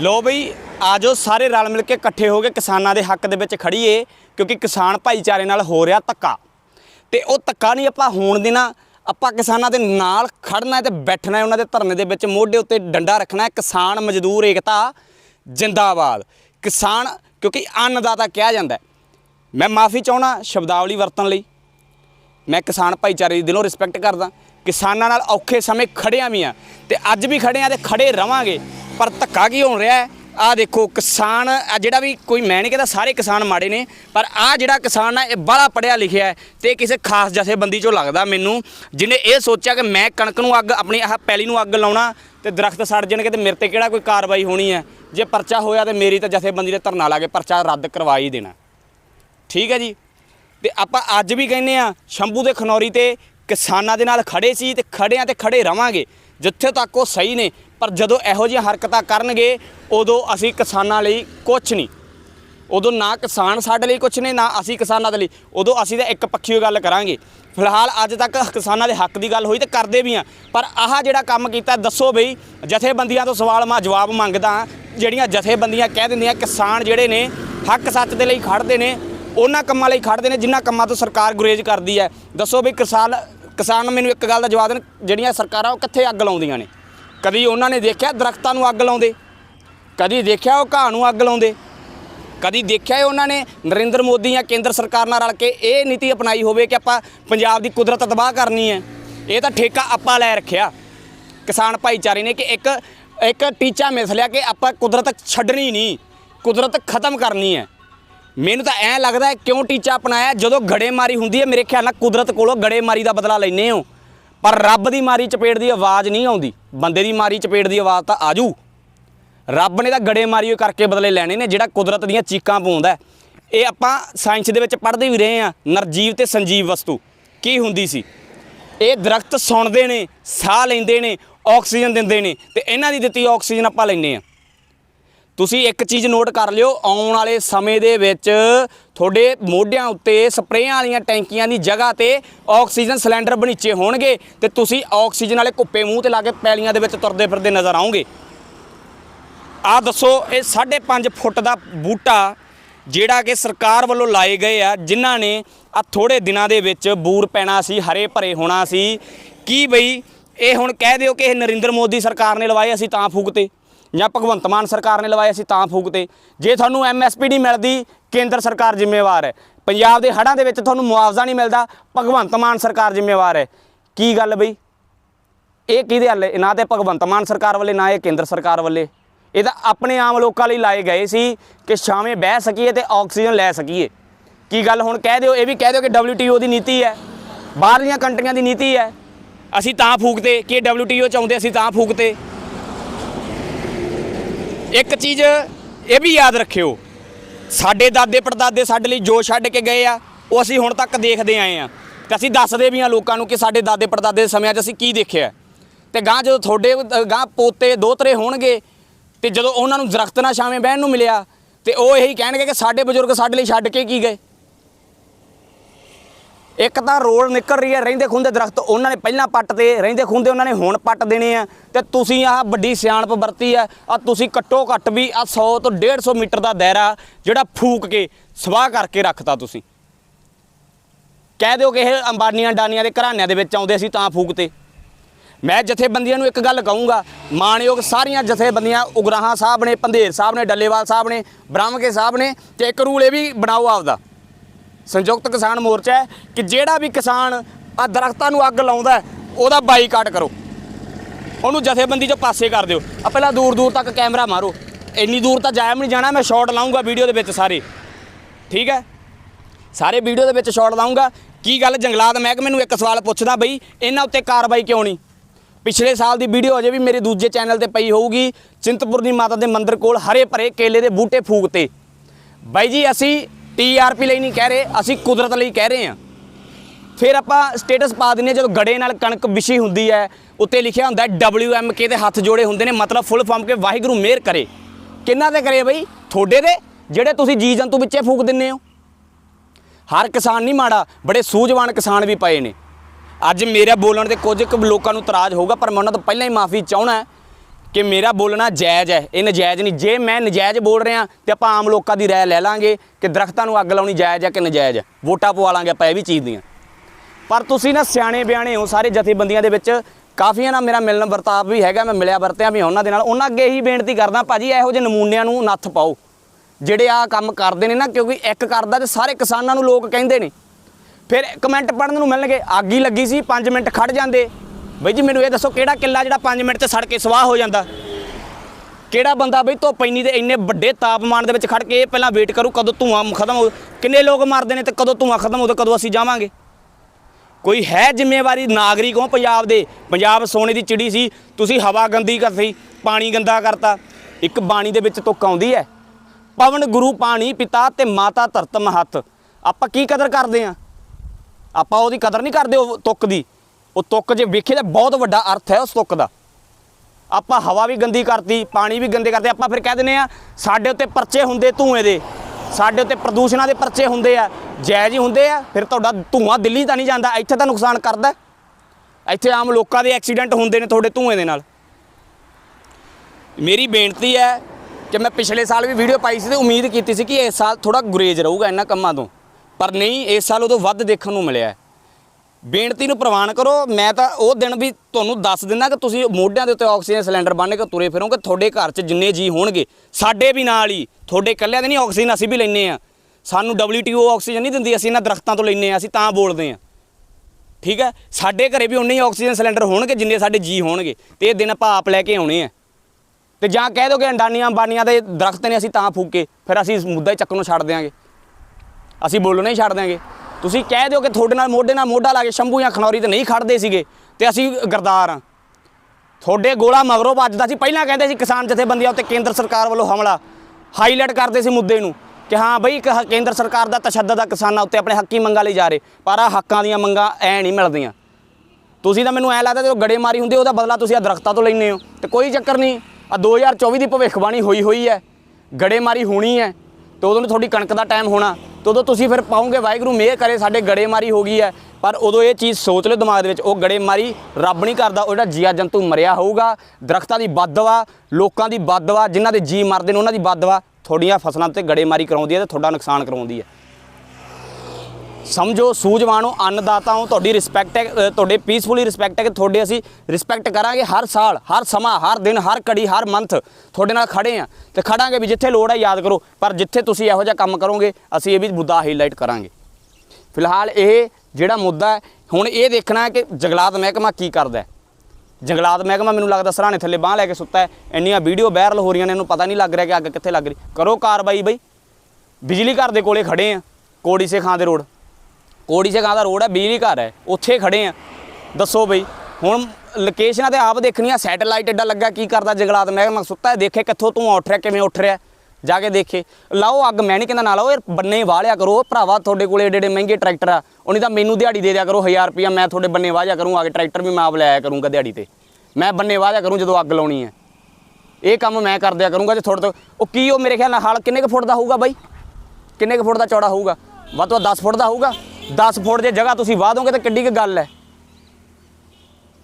ਲੋ ਬਈ, ਆਜੋ ਸਾਰੇ ਰਲ ਮਿਲ ਕੇ ਇਕੱਠੇ ਹੋ ਕੇ ਕਿਸਾਨਾਂ ਦੇ ਹੱਕ ਦੇ ਵਿੱਚ ਖੜੀਏ, ਕਿਉਂਕਿ ਕਿਸਾਨ ਭਾਈਚਾਰੇ ਨਾਲ ਹੋ ਰਿਹਾ ਧੱਕਾ। ਤੇ ਉਹ ਧੱਕਾ ਨਹੀਂ ਆਪਾਂ ਹੋਣ ਦੇਣਾ, ਆਪਾਂ ਕਿਸਾਨਾਂ ਦੇ ਨਾਲ ਖੜਨਾ ਹੈ ਤੇ ਬੈਠਣਾ ਹੈ, ਉਹਨਾਂ ਦੇ ਧਰਨੇ ਦੇ ਵਿੱਚ ਮੋਢੇ ਉੱਤੇ ਡੰਡਾ ਰੱਖਣਾ ਹੈ, ਕਿਸਾਨ ਮਜ਼ਦੂਰ ਏਕਤਾ ਜਿੰਦਾਬਾਦ। ਕਿਸਾਨ, ਕਿਉਂਕਿ ਅੰਨਦਾਤਾ ਕਿਹਾ ਜਾਂਦਾ ਮੈਂ ਮਾਫੀ ਚਾਹਣਾ ਸ਼ਬਦਾਵਲੀ ਵਰਤਣ ਲਈ। ਮੈਂ ਕਿਸਾਨ ਭਾਈਚਾਰੇ ਦੀ ਦਿਲੋਂ ਰਿਸਪੈਕਟ ਕਰਦਾ। ਕਿਸਾਨਾਂ ਨਾਲ ਔਖੇ ਸਮੇਂ ਖੜਿਆ ਵੀ ਆ ਤੇ ਅੱਜ ਵੀ ਖੜੇ ਆ ਤੇ ਖੜੇ ਰਵਾਂਗੇ। ਪਰ ਧੱਕਾ ਕੀ ਹੋਣ ਰਿਹਾ ਹੈ? ਆ ਦੇਖੋ, ਕਿਸਾਨ ਆ ਜਿਹੜਾ ਵੀ ਕੋਈ ਮੈਂ ਨਹੀਂ ਕਹਿੰਦਾ, ਸਾਰੇ ਕਿਸਾਨ ਮਾੜੇ ਨੇ, ਪਰ ਆ ਜਿਹੜਾ ਕਿਸਾਨ ਆ ਇਹ ਬੜਾ ਪੜਿਆ ਲਿਖਿਆ ਹੈ ਤੇ ਕਿਸੇ ਖਾਸ ਜਥੇਬੰਦੀ ਚੋਂ ਲੱਗਦਾ ਮੈਨੂੰ, ਜਿਹਨੇ ਇਹ ਸੋਚਿਆ ਕਿ ਮੈਂ ਕਣਕ ਨੂੰ ਅੱਗ, ਆਪਣੀ ਆਹ ਪੈਲੀ ਨੂੰ ਅੱਗ ਲਾਉਣਾ ਤੇ ਦਰਖਤ ਸੜ ਜਾਣਗੇ ਤੇ ਮੇਰੇ ਤੇ ਕਿਹੜਾ ਕੋਈ ਕਾਰਵਾਈ ਹੋਣੀ ਹੈ? ਜੇ ਪਰਚਾ ਹੋਇਆ ਤੇ ਮੇਰੀ ਤਾਂ ਜਥੇਬੰਦੀ ਦੇ ਧਰਨਾ ਲਾ ਕੇ ਪਰਚਾ ਰੱਦ ਕਰਵਾ ਹੀ ਦੇਣਾ। ਠੀਕ ਹੈ ਜੀ? ਤੇ ਆਪਾਂ ਅੱਜ ਵੀ ਕਹਿੰਦੇ ਆ ਸ਼ੰਭੂ ਦੇ ਖਨੌਰੀ ਤੇ ਕਿਸਾਨਾਂ ਦੇ ਨਾਲ ਖੜੇ ਸੀ ਤੇ ਖੜਿਆਂ ਤੇ ਖੜੇ ਰਵਾਂਗੇ। ਜਿੱਥੇ ਤੱਕ ਉਹ ਸਹੀ ਨੇ ਪਰ ਜਦੋਂ ਇਹੋ ਜਿਹੀਆਂ ਹਰਕਤਾਂ ਕਰਨਗੇ, ਉਦੋਂ ਅਸੀਂ ਕਿਸਾਨਾਂ ਲਈ ਕੁਝ ਨਹੀਂ। ਉਦੋਂ ਨਾ ਕਿਸਾਨ ਸਾਡੇ ਲਈ ਕੁਝ ਨੇ, ਨਾ ਅਸੀਂ ਕਿਸਾਨਾਂ ਦੇ ਲਈ। ਉਦੋਂ ਅਸੀਂ ਤਾਂ ਇੱਕ ਪੱਖੀ ਗੱਲ ਕਰਾਂਗੇ। ਫਿਲਹਾਲ ਅੱਜ ਤੱਕ ਕਿਸਾਨਾਂ ਦੇ ਹੱਕ ਦੀ ਗੱਲ ਹੋਈ ਤੇ ਕਰਦੇ ਵੀ ਆ ਪਰ ਆਹ ਜਿਹੜਾ ਕੰਮ ਕੀਤਾ, ਦੱਸੋ ਬਈ, ਜਥੇਬੰਦੀਆਂ ਤੋਂ ਸਵਾਲ ਮੈਂ ਜਵਾਬ ਮੰਗਦਾ ਜਿਹੜੀਆਂ ਜਥੇਬੰਦੀਆਂ ਕਹਿ ਦਿੰਦੀਆਂ, ਕਿਸਾਨ ਜਿਹੜੇ ਨੇ, ਹੱਕ ਸੱਚ ਦੇ ਲਈ ਖੜਦੇ ਨੇ, ਉਹਨਾਂ ਕੰਮਾਂ ਲਈ ਖੜਦੇ ਨੇ, ਜਿਨ੍ਹਾਂ ਕੰਮਾਂ ਤੋਂ ਸਰਕਾਰ ਗੁਰੇਜ਼ ਕਰਦੀ ਹੈ। ਦੱਸੋ ਬਈ, ਕਿਸਾਨ ਕਿਸਾਨ ਮੈਨੂੰ ਇੱਕ ਗੱਲ ਦਾ ਜਵਾਬ ਦੇਣ, ਜਿਹੜੀਆਂ ਸਰਕਾਰਾਂ ਉਹ ਕਿੱਥੇ ਅੱਗ ਲਾਉਂਦੀਆਂ ਨੇ? ਕਦੀ ਉਹਨਾਂ ਨੇ ਦੇਖਿਆ ਦਰਖਤਾਂ ਨੂੰ ਅੱਗ ਲਾਉਂਦੇ? ਕਦੀ ਦੇਖਿਆ ਉਹ ਘਾਹ ਨੂੰ ਅੱਗ ਲਾਉਂਦੇ? ਕਦੀ ਦੇਖਿਆ ਹੈ ਉਹਨਾਂ ਨੇ ਨਰਿੰਦਰ ਮੋਦੀ ਜਾਂ ਕੇਂਦਰ ਸਰਕਾਰ ਨਾਲ ਰਲ ਕੇ ਇਹ ਨੀਤੀ ਅਪਣਾਈ ਹੋਵੇ ਕਿ ਆਪਾਂ ਪੰਜਾਬ ਦੀ ਕੁਦਰਤ ਤਬਾਹ ਕਰਨੀ ਹੈ? ਇਹ ਤਾਂ ਠੇਕਾ ਆਪਾਂ ਲੈ ਰੱਖਿਆ। ਕਿਸਾਨ ਭਾਈਚਾਰੇ ਨੇ ਕਿ ਇੱਕ ਇੱਕ ਟੀਚਾ ਮਿਥ ਲਿਆ ਕਿ ਆਪਾਂ ਕੁਦਰਤ ਛੱਡਣੀ ਨਹੀਂ, ਕੁਦਰਤ ਖਤਮ ਕਰਨੀ ਹੈ। ਮੈਨੂੰ ਤਾਂ ਐਂ ਲੱਗਦਾ ਕਿਉਂ ਟੀਚਾ ਅਪਣਾਇਆ? ਜਦੋਂ ਗੜੇਮਾਰੀ ਹੁੰਦੀ ਹੈ, ਮੇਰੇ ਖਿਆਲ ਨਾਲ ਕੁਦਰਤ ਕੋਲੋਂ ਗੜੇਮਾਰੀ ਦਾ ਬਦਲਾ ਲੈਨੇ ਹੋ। ਪਰ ਰੱਬ ਦੀ ਮਾਰੀ ਚਪੇੜ ਦੀ ਆਵਾਜ਼ ਨਹੀਂ ਆਉਂਦੀ। ਬੰਦੇ ਦੀ ਮਾਰੀ ਚਪੇੜ ਦੀ ਆਵਾਜ਼ ਤਾਂ ਆਜੂ। ਰੱਬ ਨੇ ਤਾਂ ਗੜੇ ਗੜੇਮਾਰੀ ਕਰਕੇ ਬਦਲੇ ਲੈਣੇ ਨੇ, ਜਿਹੜਾ ਕੁਦਰਤ ਦੀਆਂ ਚੀਕਾਂ ਪਾਉਂਦਾ ਇਹ ਆਪਾਂ ਸਾਇੰਸ ਦੇ ਵਿੱਚ ਪੜ੍ਹਦੇ ਵੀ ਰਹੇ ਆ ਨਰਜੀਵ ਤੇ ਸੰਜੀਵ ਵਸਤੂ। ਕੀ ਹੁੰਦੀ ਸੀ? ਇਹ ਦਰਖਤ ਸੁਣਦੇ ਨੇ, ਸਾਹ ਲੈਂਦੇ ਨੇ, ਆਕਸੀਜਨ ਦਿੰਦੇ ਨੇ ਤੇ ਇਹਨਾਂ ਦੀ ਦਿੱਤੀ ਆਕਸੀਜਨ ਆਪਾਂ ਲੈਂਦੇ ਆ ਤੁਸੀਂ ਇੱਕ ਚੀਜ਼ ਨੋਟ ਕਰ ਲਿਓ, ਆਉਣ ਵਾਲੇ ਸਮੇਂ ਦੇ ਵਿੱਚ ਤੁਹਾਡੇ ਮੋਢਿਆਂ ਉੱਤੇ ਸਪਰੇਆਂ ਵਾਲੀਆਂ ਟੈਂਕੀਆਂ ਦੀ ਜਗ੍ਹਾ ਤੇ ਆਕਸੀਜਨ ਸਿਲੰਡਰ ਬਣੀਚੇ ਹੋਣਗੇ ਤੇ ਤੁਸੀਂ ਆਕਸੀਜਨ ਵਾਲੇ ਕੁੱਪੇ ਮੂੰਹ ਤੇ ਲਾ ਕੇ ਪੈਲੀਆਂ ਦੇ ਵਿੱਚ ਤੁਰਦੇ ਫਿਰਦੇ ਨਜ਼ਰ ਆਓਗੇ। ਆ ਦੱਸੋ, ਇਹ 5.5 ਫੁੱਟ ਦਾ ਬੂਟਾ ਜਿਹੜਾ ਕਿ ਸਰਕਾਰ ਵੱਲੋਂ ਲਾਏ ਗਏ ਆ, ਜਿਨ੍ਹਾਂ ਨੇ ਆ ਥੋੜੇ ਦਿਨਾਂ ਦੇ ਵਿੱਚ ਬੂਰ ਪੈਣਾ ਸੀ, ਹਰੇ ਭਰੇ ਹੋਣਾ ਸੀ। ਕੀ ਬਈ, ਇਹ ਹੁਣ ਕਹਿ ਦਿਓ ਕਿ ਇਹ ਨਰਿੰਦਰ ਮੋਦੀ ਸਰਕਾਰ ਨੇ ਲਵਾਏ, ਅਸੀਂ ਤਾਂ ਫੂਕਤੇ। ਜਾਂ ਭਗਵੰਤ ਮਾਨ ਸਰਕਾਰ ਨੇ ਲਵਾਏ ਅਸੀਂ ਤਾਂ ਫੂਕਤੇ ਜੇ ਤੁਹਾਨੂੰ ਐਮਐਸਪੀ ਨਹੀਂ ਮਿਲਦੀ, ਕੇਂਦਰ ਸਰਕਾਰ ਜ਼ਿੰਮੇਵਾਰ ਹੈ। ਪੰਜਾਬ ਦੇ ਹੜ੍ਹਾਂ ਦੇ ਵਿੱਚ ਤੁਹਾਨੂੰ ਮੁਆਵਜ਼ਾ ਨਹੀਂ ਮਿਲਦਾ, ਭਗਵੰਤ ਮਾਨ ਸਰਕਾਰ ਜ਼ਿੰਮੇਵਾਰ ਹੈ। ਕੀ ਗੱਲ ਬਈ? ਇਹ ਕਿਹਦੇ ਹੱਲ? ਨਾ ਤੇ ਭਗਵੰਤ ਮਾਨ ਸਰਕਾਰ ਵੱਲੇ, ਨਾ ਇਹ ਕੇਂਦਰ ਸਰਕਾਰ ਵੱਲੇ। ਇਹ ਤਾਂ ਆਪਣੇ ਆਮ ਲੋਕਾਂ ਲਈ ਲਾਏ ਗਏ ਸੀ ਕਿ ਛਾਵੇਂ ਬਹਿ ਸਕੀਏ ਤੇ ਆਕਸੀਜਨ ਲੈ ਸਕੀਏ। ਕੀ ਗੱਲ ਹੁਣ ਕਹਿ ਦਿਓ, ਇਹ ਵੀ ਕਹਿ ਦਿਓ ਕਿ WTO ਦੀ ਨੀਤੀ ਹੈ। ਬਾਹਰਲੀਆਂ ਕੰਟਰੀਆਂ ਦੀ ਨੀਤੀ ਹੈ। ਅਸੀਂ ਤਾਂ ਫੂਕਤੇ ਕਿ WTO ਆਉਂਦੇ, ਅਸੀਂ ਤਾਂ ਫੂਕਤੇ ਇੱਕ ਚੀਜ਼ ਇਹ ਵੀ ਯਾਦ ਰੱਖਿਓ ਸਾਡੇ ਦਾਦੇ ਪੜਦਾਦੇ ਸਾਡੇ ਲਈ ਜੋ ਛੱਡ ਕੇ ਗਏ ਆ ਉਹ ਅਸੀਂ ਹੁਣ ਤੱਕ ਦੇਖਦੇ ਆਏ ਆ। ਤੇ ਅਸੀਂ ਦੱਸਦੇ ਵੀ ਆ ਲੋਕਾਂ ਨੂੰ ਕਿ ਸਾਡੇ ਦਾਦੇ ਪੜਦਾਦੇ ਦੇ ਸਮਿਆਂ 'ਚ ਅਸੀਂ ਕੀ ਦੇਖਿਆ। ਤੇ ਗਾਂ ਜਦੋਂ ਤੁਹਾਡੇ ਅ, ਗਾਂ ਪੋਤੇ ਦੋਤਰੇ ਹੋਣਗੇ ਤੇ ਜਦੋਂ ਉਹਨਾਂ ਨੂੰ ਦਰਖਤ ਨਾਲ ਛਾਵੇਂ ਬਹਿਣ ਨੂੰ ਮਿਲਿਆ ਤੇ ਉਹ ਇਹੀ ਕਹਿਣਗੇ ਕਿ ਸਾਡੇ ਬਜ਼ੁਰਗ ਸਾਡੇ ਲਈ ਛੱਡ ਕੇ ਕੀ ਗਏ? ਇੱਕ ਤਾਂ ਰੋਡ ਨਿਕਲ ਰਹੀ ਹੈ, ਰਹਿੰਦੇ ਖੁੰਦੇ ਦਰਖਤ ਉਹਨਾਂ ਨੇ ਪਹਿਲਾਂ ਪੱਟ ਤੇ, ਰਹਿੰਦੇ ਖੁੰਦੇ ਉਹਨਾਂ ਨੇ ਹੁਣ ਪੱਟ ਦੇਣੇ ਆ। ਤੇ ਤੁਸੀਂ ਆਹ ਵੱਡੀ ਸਿਆਣਪ ਵਰਤੀ ਆ ਆ ਤੁਸੀਂ ਘੱਟੋ ਘੱਟ ਵੀ ਆ 100 ਤੋਂ 150 ਮੀਟਰ ਦਾ ਦਾਇਰਾ ਜਿਹੜਾ ਫੂਕ ਕੇ ਸਵਾਹ ਕਰਕੇ ਰੱਖਤਾ ਤੁਸੀਂ। ਕਹਿ ਦਿਓ ਕਿ ਇਹ ਅੰਬਾਨੀਆਂ ਡਾਨੀਆਂ ਦੇ ਘਰਾਣਿਆਂ ਦੇ ਵਿੱਚ ਆਉਂਦੇ ਸੀ ਤਾਂ ਫੂਕਤੇ ਮੈਂ ਜਥੇਬੰਦੀਆਂ ਨੂੰ ਇੱਕ ਗੱਲ ਕਹੂੰਗਾ, ਮਾਣਯੋਗ ਸਾਰੀਆਂ ਜਥੇਬੰਦੀਆਂ, ਉਗਰਾਹਾਂ ਸਾਹਿਬ ਨੇ, ਪੰਧੇਰ ਸਾਹਿਬ ਨੇ, ਡੱਲੇਵਾਲ ਸਾਹਿਬ ਨੇ, ਬ੍ਰਹਮਕੇ ਸਾਹਿਬ ਨੇ ਤੇ ਇੱਕ ਰੂਲ ਇਹ ਵੀ ਬਣਾਓ ਆਪਦਾ। ਸੰਯੁਕਤ ਕਿਸਾਨ ਮੋਰਚਾ ਹੈ ਕਿ ਜਿਹੜਾ ਵੀ ਕਿਸਾਨ ਆ ਦਰਖਤਾਂ ਨੂੰ ਅੱਗ ਲਾਉਂਦਾ ਉਹਦਾ ਬਾਈਕਾਟ ਕਰੋ। ਉਹਨੂੰ ਜਥੇਬੰਦੀ ਚੋਂ ਪਾਸੇ ਕਰ ਦਿਓ। ਆ ਪਹਿਲਾਂ ਦੂਰ ਦੂਰ ਤੱਕ ਕੈਮਰਾ ਮਾਰੋ। ਇੰਨੀ ਦੂਰ ਤਾਂ ਜਾਇਆ ਵੀ ਨਹੀਂ ਜਾਣਾ, ਮੈਂ ਸ਼ਾਟ ਲਾਉਂਗਾ ਵੀਡੀਓ ਦੇ ਵਿੱਚ ਸਾਰੇ। ਠੀਕ ਹੈ? ਸਾਰੇ ਵੀਡੀਓ ਦੇ ਵਿੱਚ ਸ਼ਾਟ ਲਾਉਂਗਾ ਕੀ ਗੱਲ ਜੰਗਲਾਤ ਮਹਿਕਮੇ ਨੂੰ ਇੱਕ ਸਵਾਲ ਪੁੱਛਦਾ ਬਈ, ਇਹਨਾਂ ਉੱਤੇ ਕਾਰਵਾਈ ਕਿਉਂ ਨਹੀਂ? ਪਿਛਲੇ ਸਾਲ ਦੀ ਵੀਡੀਓ ਅਜੇ ਵੀ ਮੇਰੇ ਦੂਜੇ ਚੈਨਲ ਤੇ ਪਈ ਹੋਊਗੀ, ਚਿੰਤਪੁਰਨੀ ਮਾਤਾ ਦੇ ਮੰਦਿਰ ਕੋਲ ਹਰੇ ਭਰੇ ਕੇਲੇ ਦੇ ਬੂਟੇ ਫੂਕਤੇ। ਬਾਈ ਜੀ, ਅਸੀਂ ਟੀਆਰਪੀ ਲਈ ਨਹੀਂ ਕਹਿ ਰਹੇ, ਅਸੀਂ ਕੁਦਰਤ ਲਈ ਕਹਿ ਰਹੇ ਹਾਂ। ਫਿਰ ਆਪਾਂ ਸਟੇਟਸ ਪਾ ਦਿੰਨੇ ਜਦੋਂ ਗੜੇ ਨਾਲ ਕਣਕ ਵਿਛੀ ਹੁੰਦੀ ਹੈ, ਉੱਤੇ ਲਿਖਿਆ ਹੁੰਦਾ WMK ਦੇ ਹੱਥ ਜੋੜੇ ਹੁੰਦੇ ਨੇ, ਮਤਲਬ ਫੁੱਲ ਫਾਰਮ ਕੇ ਵਾਹਿਗੁਰੂ ਮਿਹਰ ਕਰੇ। ਕਿੰਨਾ ਤੇ ਕਰੇ ਬਈ? ਤੁਹਾਡੇ ਦੇ, ਜਿਹੜੇ ਤੁਸੀਂ ਜੀ ਜੰਤੂ ਵਿੱਚੇ ਫੂਕ ਦਿੰਨੇ ਹੋ। ਹਰ ਕਿਸਾਨ ਨਹੀਂ ਮਾੜਾ, ਬੜੇ ਸੂਝਵਾਨ ਕਿਸਾਨ ਵੀ ਪਏ ਨੇ। ਅੱਜ ਮੇਰੇ ਬੋਲਣ ਦੇ ਕੁਝ ਕੁ ਲੋਕਾਂ ਨੂੰ ਤਰਾਜ ਹੋਊਗਾ, ਪਰ ਮੈਂ ਉਹਨਾਂ ਤੋਂ ਪਹਿਲਾਂ ਹੀ ਮਾਫੀ ਚਾਹਣਾ ਕਿ ਮੇਰਾ ਬੋਲਣਾ ਜਾਇਜ਼ ਹੈ, ਇਹ ਨਜਾਇਜ਼ ਨਹੀਂ। ਜੇ ਮੈਂ ਨਜਾਇਜ਼ ਬੋਲ ਰਿਹਾ, ਤੇ ਆਪਾਂ ਆਮ ਲੋਕਾਂ ਦੀ ਰਾਏ ਲੈ ਲਾਂਗੇ ਕਿ ਦਰਖਤਾਂ ਨੂੰ ਅੱਗ ਲਾਉਣੀ ਜਾਇਜ਼ ਹੈ ਕਿ ਨਜਾਇਜ਼ ਹੈ। ਵੋਟਾਂ ਪਵਾ ਲਾਂਗੇ ਆਪਾਂ ਇਹ ਵੀ ਚੀਜ਼ ਦੀਆਂ। ਪਰ ਤੁਸੀਂ ਨਾ ਸਿਆਣੇ ਬਿਆਣੇ ਹੋ ਸਾਰੇ ਜਥੇਬੰਦੀਆਂ ਦੇ ਵਿੱਚ। ਕਾਫੀਆਂ ਨਾਲ ਮੇਰਾ ਮਿਲਣ ਵਰਤਾਵ ਵੀ ਹੈਗਾ, ਮੈਂ ਮਿਲਿਆ ਵਰਤਿਆ ਵੀ ਉਹਨਾਂ ਦੇ ਨਾਲ। ਉਹਨਾਂ ਅੱਗੇ ਇਹੀ ਬੇਨਤੀ ਕਰਦਾ, ਭਾਜੀ ਇਹੋ ਜਿਹੇ ਨਮੂਨਿਆਂ ਨੂੰ ਨੱਥ ਪਾਓ। ਜਿਹੜੇ ਆ ਕੰਮ ਕਰਦੇ ਨੇ ਨਾ, ਕਿਉਂਕਿ ਇੱਕ ਕਰਦਾ ਤੇ ਸਾਰੇ ਕਿਸਾਨਾਂ ਨੂੰ ਲੋਕ ਕਹਿੰਦੇ ਨੇ। ਫਿਰ ਕਮੈਂਟ ਪੜਨ ਨੂੰ ਮਿਲਣਗੇ। ਅੱਗ ਹੀ ਲੱਗੀ ਸੀ 5 ਮਿੰਟ ਖੜ ਜਾਂਦੇ। ਬਈ ਜੀ, ਮੈਨੂੰ ਇਹ ਦੱਸੋ ਕਿਹੜਾ ਕਿੱਲਾ ਜਿਹੜਾ 5 ਮਿੰਟ 'ਚ ਸੜ ਕੇ ਸਵਾਹ ਹੋ ਜਾਂਦਾ? ਕਿਹੜਾ ਬੰਦਾ ਬਈ ਧੁੱਪ ਇੰਨੀ ਦੇ ਇੰਨੇ ਵੱਡੇ ਤਾਪਮਾਨ ਦੇ ਵਿੱਚ ਖੜ ਕੇ ਇਹ ਪਹਿਲਾਂ ਵੇਟ ਕਰੂ, ਕਦੋਂ ਧੂਆਂ ਖਤਮ ਹੋ ਕਿੰਨੇ ਲੋਕ ਮਰਦੇ ਨੇ ਤੇ ਕਦੋਂ ਧੂਆਂ ਖਤਮ ਹੋ ਤੇ ਕਦੋਂ ਅਸੀਂ ਜਾਵਾਂਗੇ? ਕੋਈ ਹੈ ਜ਼ਿੰਮੇਵਾਰੀ ਨਾਗਰਿਕ ਹੋ ਪੰਜਾਬ ਦੇ? ਪੰਜਾਬ ਸੋਨੇ ਦੀ ਚਿੜੀ ਸੀ, ਤੁਸੀਂ ਹਵਾ ਗੰਦੀ ਕਰਤੀ, ਪਾਣੀ ਗੰਦਾ ਕਰਤਾ। ਇੱਕ ਬਾਣੀ ਦੇ ਵਿੱਚ ਤੁਕ ਆਉਂਦੀ ਹੈ, ਪਵਨ ਗੁਰੂ ਪਾਣੀ ਪਿਤਾ ਤੇ ਮਾਤਾ ਧਰਤ ਮਹੱਤ। ਆਪਾਂ ਕੀ ਕਦਰ ਕਰਦੇ ਆ ਆਪਾਂ ਉਹਦੀ ਕਦਰ ਨਹੀਂ ਕਰਦੇ ਉਹ ਤੁਕ ਦੀ। ਉਹ ਤੁੱਕ ਜੇ ਵੇਖੇ ਤਾਂ ਬਹੁਤ ਵੱਡਾ ਅਰਥ ਹੈ ਉਸ ਤੁੱਕ ਦਾ। ਆਪਾਂ ਹਵਾ ਵੀ ਗੰਦੀ ਕਰਤੀ, ਪਾਣੀ ਵੀ ਗੰਦੇ ਕਰਦੇ ਆਪਾਂ ਫਿਰ ਕਹਿ ਦਿੰਦੇ ਆ ਸਾਡੇ ਉੱਤੇ ਪਰਚੇ ਹੁੰਦੇ ਧੂਏ ਦੇ। ਸਾਡੇ ਉੱਤੇ ਪ੍ਰਦੂਸ਼ਣਾਂ ਦੇ ਪਰਚੇ ਹੁੰਦੇ ਆ, ਜਾਇਜ਼ ਹੀ ਹੁੰਦੇ ਆ, ਫਿਰ ਤੁਹਾਡਾ ਧੂਆਂ ਦਿੱਲੀ ਤਾਂ ਨਹੀਂ ਜਾਂਦਾ, ਇੱਥੇ ਤਾਂ ਨੁਕਸਾਨ ਕਰਦਾ ਇੱਥੇ ਆਮ ਲੋਕਾਂ ਦੇ ਐਕਸੀਡੈਂਟ ਹੁੰਦੇ ਨੇ ਤੁਹਾਡੇ ਧੂਏ ਦੇ ਨਾਲ। ਮੇਰੀ ਬੇਨਤੀ ਹੈ ਕਿ ਮੈਂ ਪਿਛਲੇ ਸਾਲ ਵੀ ਵੀਡੀਓ ਪਾਈ ਸੀ ਤੇ ਉਮੀਦ ਕੀਤੀ ਸੀ ਕਿ ਇਸ ਸਾਲ ਥੋੜਾ ਗੁਰੇਜ ਰਹੂਗਾ ਇਹਨਾਂ ਕੰਮਾਂ ਤੋਂ। ਪਰ ਨਹੀਂ, ਇਸ ਸਾਲ ਉਦੋਂ ਵੱਧ ਦੇਖਣ ਨੂੰ ਮਿਲਿਆ ਬੇਨਤੀ ਨੂੰ ਪ੍ਰਵਾਨ ਕਰੋ, ਮੈਂ ਤਾਂ ਉਹ ਦਿਨ ਵੀ ਤੁਹਾਨੂੰ ਦੱਸ ਦਿੰਦਾ ਕਿ ਤੁਸੀਂ ਮੋਢਿਆਂ ਦੇ ਉੱਤੇ ਆਕਸੀਜਨ ਸਿਲੰਡਰ ਬੰਨ੍ਹ ਕੇ ਤੁਰੇ ਫਿਰੋਗੇ, ਤੁਹਾਡੇ ਘਰ 'ਚ ਜਿੰਨੇ ਜੀ ਹੋਣਗੇ, ਸਾਡੇ ਵੀ ਨਾਲ ਹੀ, ਤੁਹਾਡੇ ਇਕੱਲਿਆਂ ਦੇ ਨਹੀਂ, ਆਕਸੀਜਨ ਅਸੀਂ ਵੀ ਲੈਨੇ ਆ ਸਾਨੂੰ WTO ਆਕਸੀਜਨ ਨਹੀਂ ਦਿੰਦੀ, ਅਸੀਂ ਇਹਨਾਂ ਦਰਖਤਾਂ ਤੋਂ ਲੈਨੇ ਆ ਅਸੀਂ ਤਾਂ ਬੋਲਦੇ ਆ ਠੀਕ ਹੈ? ਸਾਡੇ ਘਰੇ ਵੀ ਉਨੇ ਹੀ ਆਕਸੀਜਨ ਸਿਲੰਡਰ ਹੋਣਗੇ ਜਿੰਨੇ ਸਾਡੇ ਜੀ ਹੋਣਗੇ, ਤੇ ਇਹ ਦਿਨ ਆਪਾਂ ਆਪ ਲੈ ਕੇ ਆਉਣੇ ਆ। ਤੇ ਜਾਂ ਕਹਿ ਦੋਗੇ ਅੰਡਾਨੀਆਂ ਬਾਨੀਆਂ ਦੇ ਦਰਖਤ ਨੇ, ਅਸੀਂ ਤਾਂ ਫੂਕੇ, ਫਿਰ ਅਸੀਂ ਇਸ ਮੁੱਦਾ ਹੀ ਨੂੰ ਛੱਡ ਦਿਆਂਗੇ। ਅਸੀਂ ਬੋਲਣਾ ਹੀ ਛੱਡ ਦਿਆਂਗੇ। ਤੁਸੀਂ ਕਹਿ ਦਿਓ ਕਿ ਤੁਹਾਡੇ ਨਾਲ ਮੋਢੇ ਨਾਲ ਮੋਢਾ ਲਾ ਕੇ ਸ਼ੰਭੂ ਜਾਂ ਖਨੌਰੀ ਤੇ ਨਹੀਂ ਖੜਦੇ ਸੀਗੇ ਤੇ ਅਸੀਂ ਗਰਦਾਰ ਆ ਤੁਹਾਡੇ ਗੋਲਾ ਮਗਰੋਂ ਵੱਜਦਾ ਸੀ। ਪਹਿਲਾਂ ਕਹਿੰਦੇ ਸੀ ਕਿਸਾਨ ਜਥੇਬੰਦੀਆਂ ਉੱਤੇ ਕੇਂਦਰ ਸਰਕਾਰ ਵੱਲੋਂ ਹਮਲਾ। ਹਾਈਲਾਈਟ ਕਰਦੇ ਸੀ ਮੁੱਦੇ ਨੂੰ ਕਿ ਹਾਂ ਬਈ ਇੱਕ ਕੇਂਦਰ ਸਰਕਾਰ ਦਾ ਤਸ਼ੱਦਦ ਆ ਕਿਸਾਨਾਂ ਉੱਤੇ, ਆਪਣੇ ਹੱਕੀ ਮੰਗਾਂ ਲਈ ਜਾ ਰਹੇ। ਪਰ ਆ ਹੱਕਾਂ ਦੀਆਂ ਮੰਗਾਂ ਐ ਨਹੀਂ ਮਿਲਦੀਆਂ। ਤੁਸੀਂ ਤਾਂ ਮੈਨੂੰ ਐ ਲੱਗਦਾ ਜਦੋਂ ਗੜੇਮਾਰੀ ਹੁੰਦੀ ਉਹਦਾ ਬਦਲਾ ਤੁਸੀਂ ਆ ਦਰਖਤਾਂ ਤੋਂ ਲੈਂਦੇ ਹੋ। ਤੇ ਕੋਈ ਚੱਕਰ ਨਹੀਂ। ਆ 2024 ਦੀ ਭਵਿੱਖਬਾਣੀ ਹੋਈ ਹੋਈ ਹੈ ਗੜੇਮਾਰੀ ਹੋਣੀ ਹੈ ਤੇ ਉਦੋਂ ਨੂੰ ਤੁਹਾਡੀ ਕਣਕ ਦਾ ਟਾਈਮ ਹੋਣਾ। ਤੇ ਉਦੋਂ ਤੁਸੀਂ ਫਿਰ ਪਾਉਂਗੇ, ਵਾਹਿਗੁਰੂ ਮਿਹਰ ਕਰੇ, ਸਾਡੇ ਗੜੇਮਾਰੀ ਹੋ ਗਈ ਹੈ। ਪਰ ਉਦੋਂ ਇਹ ਚੀਜ਼ ਸੋਚ ਲਓ ਦਿਮਾਗ ਦੇ ਵਿੱਚ, ਉਹ ਗੜੇਮਾਰੀ ਰੱਬ ਨਹੀਂ ਕਰਦਾ, ਉਹ ਜਿਹੜਾ ਜੀਆ ਜੰਤੂ ਮਰਿਆ ਹੋਊਗਾ, ਦਰਖਤਾਂ ਦੀ ਬਦਦਵਾ ਲੋਕਾਂ ਦੀ ਬਦਦਵਾ ਜਿਨ੍ਹਾਂ ਦੇ ਜੀ ਮਰਦੇ ਨੇ, ਉਹਨਾਂ ਦੀ ਬਦਦਵਾ ਤੁਹਾਡੀਆਂ ਫਸਲਾਂ ਤੇ ਗੜੇਮਾਰੀ ਕਰਾਉਂਦੀ ਹੈ ਤੇ ਤੁਹਾਡਾ ਨੁਕਸਾਨ ਕਰਾਉਂਦੀ ਹੈ। ਸਮਝੋ, ਸੂਝਵਾਨ ਹੋ, ਅੰਨਦਾਤਾ ਹੋ, ਤੁਹਾਡੀ ਰਿਸਪੈਕਟ ਹੈ ਤੁਹਾਡੇ ਪੀਸਫੁਲੀ ਰਿਸਪੈਕਟ ਹੈ ਕਿ ਤੁਹਾਡੇ ਅਸੀਂ ਰਿਸਪੈਕਟ ਕਰਾਂਗੇ ਹਰ ਸਾਲ, ਹਰ ਸਮਾਂ, ਹਰ ਦਿਨ, ਹਰ ਘੜੀ, ਹਰ ਮੰਥ ਤੁਹਾਡੇ ਨਾਲ ਖੜੇ ਆ ਤੇ ਖੜਾਂਗੇ ਵੀ ਜਿੱਥੇ ਲੋੜ ਹੈ ਯਾਦ ਕਰੋ, ਪਰ ਜਿੱਥੇ ਤੁਸੀਂ ਇਹੋ ਜਿਹਾ ਕੰਮ ਕਰੋਗੇ, ਅਸੀਂ ਇਹ ਵੀ ਮੁੱਦਾ ਹਾਈਲਾਈਟ ਕਰਾਂਗੇ। ਫਿਲਹਾਲ ਇਹ ਜਿਹੜਾ ਮੁੱਦਾ ਹੁਣ ਇਹ ਦੇਖਣਾ ਹੈ ਕਿ ਜੰਗਲਾਤ ਮਹਿਕਮਾ ਕੀ ਕਰਦਾ ਹੈ। ਜੰਗਲਾਤ ਮਹਿਕਮਾ ਮੈਨੂੰ ਲੱਗਦਾ ਸਰਾਣੇ ਥੱਲੇ ਬਾਹ ਲੈ ਕੇ ਸੁੱਤਾ ਹੈ, ਇੰਨੀਆਂ ਵੀਡੀਓ ਵਾਇਰਲ ਹੋ ਰਹੀਆਂ ਨੇ, ਇਹਨੂੰ ਪਤਾ ਨਹੀਂ ਲੱਗ ਰਿਹਾ ਕਿ ਅੱਗ ਕਿੱਥੇ ਲੱਗ ਰਹੀ। ਕਰੋ ਕਾਰਵਾਈ ਬਈ। ਬਿਜਲੀ ਘਰ ਦੇ ਕੋਲੇ ਖੜੇ ਆ ਕੋੜੀ ਸੇ ਖਾਂ ਦੇ ਰੋਡ। ਕੋੜੀ ਜਗ੍ਹਾ ਦਾ ਰੋਡ ਹੈ, ਬਿਜਲੀ ਘਰ ਹੈ, ਉੱਥੇ ਖੜੇ ਆ। ਦੱਸੋ ਬਈ, ਹੁਣ ਲੋਕੇਸ਼ਨਾਂ ਤੇ ਆਪ ਦੇਖਣੀਆਂ ਸੈਟੇਲਾਈਟ ਐਡਾ ਲੱਗਾ, ਕੀ ਕਰਦਾ ਜੰਗਲਾਤ ਮਹਿਕਮਾ? ਸੁੱਤਾ ਹੈ, ਦੇਖੇ ਕਿੱਥੋਂ ਤੂੰ ਉੱਠ ਰਿਹਾ, ਕਿਵੇਂ ਉੱਠ ਰਿਹਾ? ਜਾ ਕੇ ਦੇਖੇ। ਲਾਓ ਅੱਗ, ਮੈਂ ਨਹੀਂ ਕਹਿੰਦਾ ਨਾ ਲਾਓ ਯਾਰ ਬੰਨੇ ਵਾਹ ਲਿਆ ਕਰੋ। ਭਰਾਵਾ ਤੁਹਾਡੇ ਕੋਲੇ ਏਡੇ ਏਡੇ ਮਹਿੰਗੇ ਟਰੈਕਟਰ ਆ। ਉਹਨੀ ਤਾਂ ਮੈਨੂੰ ਦਿਹਾੜੀ ਦੇ ਦਿਆ ਕਰੋ 1000 ਰੁਪਿਆ ਮੈਂ ਤੁਹਾਡੇ ਬੰਨੇ ਵਾਹ ਜਾ ਕਰੂੰ, ਆ ਕੇ ਟਰੈਕਟਰ ਵੀ ਮੈਂ ਆਪ ਲਿਆਇਆ ਕਰੂੰਗਾ ਦਿਹਾੜੀ ਤੇ। ਮੈਂ ਬੰਨੇ ਵਾਹ ਜਾ ਕਰੂੰ ਜਦੋਂ ਅੱਗ ਲਾਉਣੀ ਹੈ। ਇਹ ਕੰਮ ਮੈਂ ਕਰ ਦਿਆ ਕਰੂੰਗਾ ਜੇ ਤੁਹਾਡੇ ਤੋਂ ਉਹ ਕੀ ਉਹ ਮੇਰੇ ਖਿਆਲ ਨਾਲ ਹਾਲ ਕਿੰਨੇ ਕੁ ਫੁੱਟ ਦਾ ਹੋਊਗਾ ਬਾਈ? ਕਿੰਨੇ ਕੁ ਫੁੱਟ ਦਾ ਚੌੜਾ ਹੋਊਗਾ? ਵੱਧ ਤੋਂ ਵੱਧ 10 ਫੁੱਟ ਦਾ ਹੋਊਗਾ? 10 ਫੁੱਟ ਜੇ ਜਗ੍ਹਾ ਤੁਸੀਂ ਵਾਹ ਦੋਗੇ ਤਾਂ ਕਿੱਡੀ ਕੁ ਗੱਲ ਹੈ?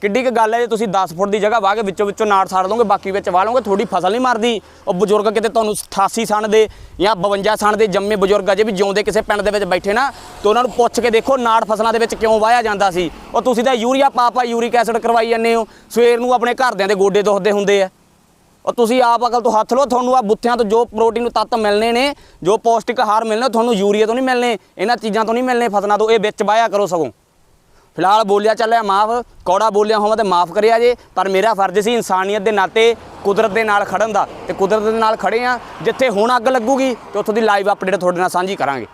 ਕਿੱਡੀ ਕੁ ਗੱਲ ਹੈ ਜੇ ਤੁਸੀਂ 10 ਫੁੱਟ ਦੀ ਜਗ੍ਹਾ ਵਾਹ ਕੇ ਵਿੱਚੋਂ ਵਿੱਚੋਂ ਨਾੜ ਸਾੜ ਦੋਗੇ, ਬਾਕੀ ਵਿੱਚ ਵਾਹ ਲਓਗੇ ਥੋੜੀ ਫਸਲ ਨਹੀਂ ਮਰਦੀ। ਉਹ ਬਜ਼ੁਰਗ ਕਿਤੇ ਤੁਹਾਨੂੰ 88 ਸਣ ਦੇ ਜਾਂ 52 ਸਣ ਦੇ ਜੰਮੇ ਬਜ਼ੁਰਗ ਅਜੇ ਵੀ ਜਿਉਂਦੇ ਕਿਸੇ ਪਿੰਡ ਦੇ ਵਿੱਚ ਬੈਠੇ ਨਾ, ਤੇ ਉਹਨਾਂ ਨੂੰ ਪੁੱਛ ਕੇ ਦੇਖੋ ਨਾੜ ਫਸਲਾਂ ਦੇ ਵਿੱਚ ਕਿਉਂ ਵਾਹਿਆ ਜਾਂਦਾ ਸੀ। ਉਹ ਤੁਸੀਂ ਤਾਂ ਯੂਰੀਆ ਪਾ ਯੂਰਿਕ ਐਸਿਡ ਕਰਵਾਈ ਜਾਂਦੇ ਹੋ। ਸਵੇਰ ਨੂੰ ਆਪਣੇ ਘਰਦਿਆਂ ਦੇ ਗੋਡੇ ਦੁਖਦੇ ਹੁੰਦੇ ਆ। ਔਰ ਤੁਸੀਂ ਆਪ ਅਕਲ ਤੋਂ ਹੱਥ ਲਓ, ਤੁਹਾਨੂੰ ਆ ਬੁੱਥਿਆਂ ਤੋਂ ਜੋ ਪ੍ਰੋਟੀਨ ਤੱਤ ਮਿਲਣੇ ਨੇ, ਜੋ ਪੌਸ਼ਟਿਕ ਆਹਾਰ ਮਿਲਣੇ ਤੁਹਾਨੂੰ ਯੂਰੀਆ ਤੋਂ ਨਹੀਂ ਮਿਲਣੇ, ਇਹਨਾਂ ਚੀਜ਼ਾਂ ਤੋਂ ਨਹੀਂ ਮਿਲਣੇ, ਫਸਲਾਂ ਤੋਂ, ਇਹ ਵਿੱਚ ਵਾਇਆ ਕਰੋ ਸਗੋਂ। ਫਿਲਹਾਲ ਬੋਲਿਆ ਚੱਲਿਆ, ਮਾਫ, ਕੌੜਾ ਬੋਲਿਆ ਹੋਵਾਂ ਤੇ ਮਾਫ ਕਰਿਆ ਜੇ, ਪਰ ਮੇਰਾ ਫਰਜ਼ ਸੀ ਇਨਸਾਨੀਅਤ ਦੇ ਨਾਤੇ ਕੁਦਰਤ ਦੇ ਨਾਲ ਖੜਨ ਦਾ, ਤੇ ਕੁਦਰਤ ਦੇ ਨਾਲ ਖੜੇ ਆ, ਜਿੱਥੇ ਹੁਣ ਅੱਗ ਲੱਗੂਗੀ, ਤੇ ਉੱਥੋਂ ਦੀ ਲਾਈਵ ਅਪਡੇਟ ਤੁਹਾਡੇ ਨਾਲ ਸਾਂਝੀ ਕਰਾਂਗੇ।